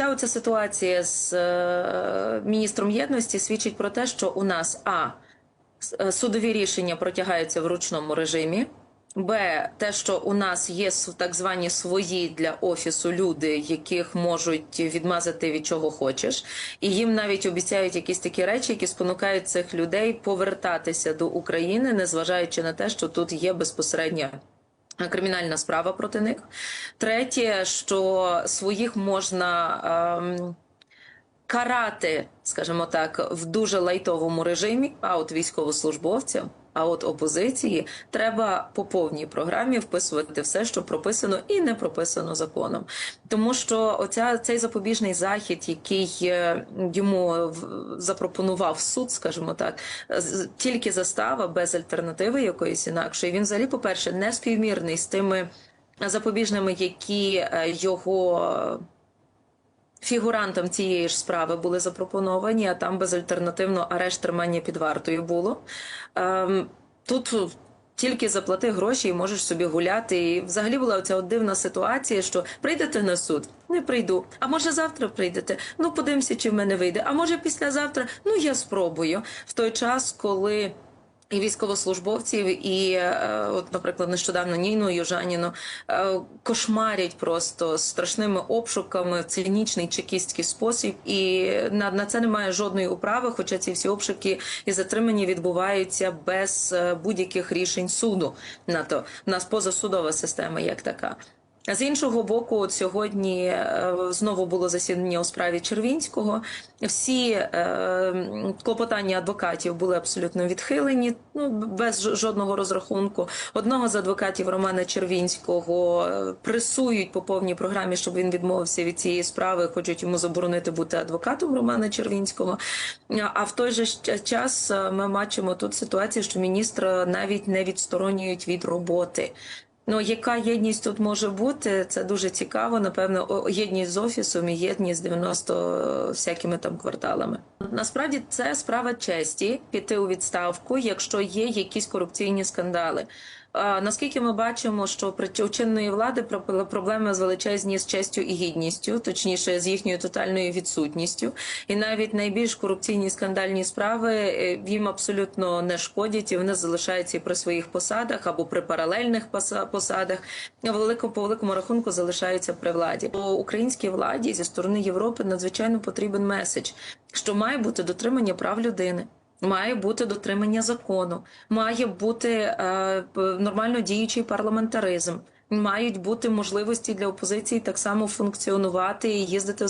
Оця ситуація з е, міністром єдності свідчить про те, що у нас а е, судові рішення протягаються в ручному режимі. Б, те, що у нас є так звані свої для офісу люди, яких можуть відмазати від чого хочеш, і їм навіть обіцяють якісь такі речі, які спонукають цих людей повертатися до України, незважаючи на те, що тут є безпосередня кримінальна справа проти них. Третє, що своїх можна. ем, карати, скажімо так, в дуже лайтовому режимі, а от військовослужбовцям, а от опозиції треба по повній програмі вписувати все, що прописано і не прописано законом. Тому що оця цей запобіжний захід, який е, йому запропонував суд, скажімо так, тільки застава без альтернативи якоїсь інакшої. Він взагалі, по-перше, не співмірний з тими запобіжними, які е, його фігурантам цієї ж справи були запропоновані, а там безальтернативно арешт тримання під вартою було. Ем, тут тільки заплати гроші і можеш собі гуляти. І взагалі була оця от дивна ситуація, що прийдете на суд, не прийду. А може завтра прийдете? Ну подивимося, чи в мене вийде. А може післязавтра? Ну я спробую. В той час, коли. І військовослужбовців, і, е, от, наприклад, нещодавно Ніну Южаніну е, кошмарять просто страшними обшуками цинічний чекістський спосіб, і на, на це немає жодної управи, хоча ці всі обшуки і затримання відбуваються без е, будь-яких рішень суду. На то в нас позасудова система як така. З іншого боку, от сьогодні е, знову було засідання у справі Червінського. Всі е, клопотання адвокатів були абсолютно відхилені, ну без жодного розрахунку. Одного з адвокатів Романа Червінського е, пресують по повній програмі, щоб він відмовився від цієї справи. Хочуть йому заборонити бути адвокатом Романа Червінського. А в той же час ми бачимо тут ситуацію, що міністра навіть не відсторонюють від роботи. Ну, яка єдність тут може бути? Це дуже цікаво. Напевно, єдність з офісом і єдність з 90 всякими там кварталами. Насправді це справа честі піти у відставку, якщо є якісь корупційні скандали. Наскільки ми бачимо, що у чинної влади про- проблеми з величезні з честю і гідністю, точніше з їхньою тотальною відсутністю, і навіть найбільш корупційні скандальні справи е, їм абсолютно не шкодять, і вони залишаються і при своїх посадах або при паралельних поса- посадах. Велико по великому рахунку залишаються при владі. По українській владі зі сторони Європи надзвичайно потрібен меседж, що має бути дотримання прав людини. Має бути дотримання закону, має бути е, нормально діючий парламентаризм, мають бути можливості для опозиції так само функціонувати і їздити в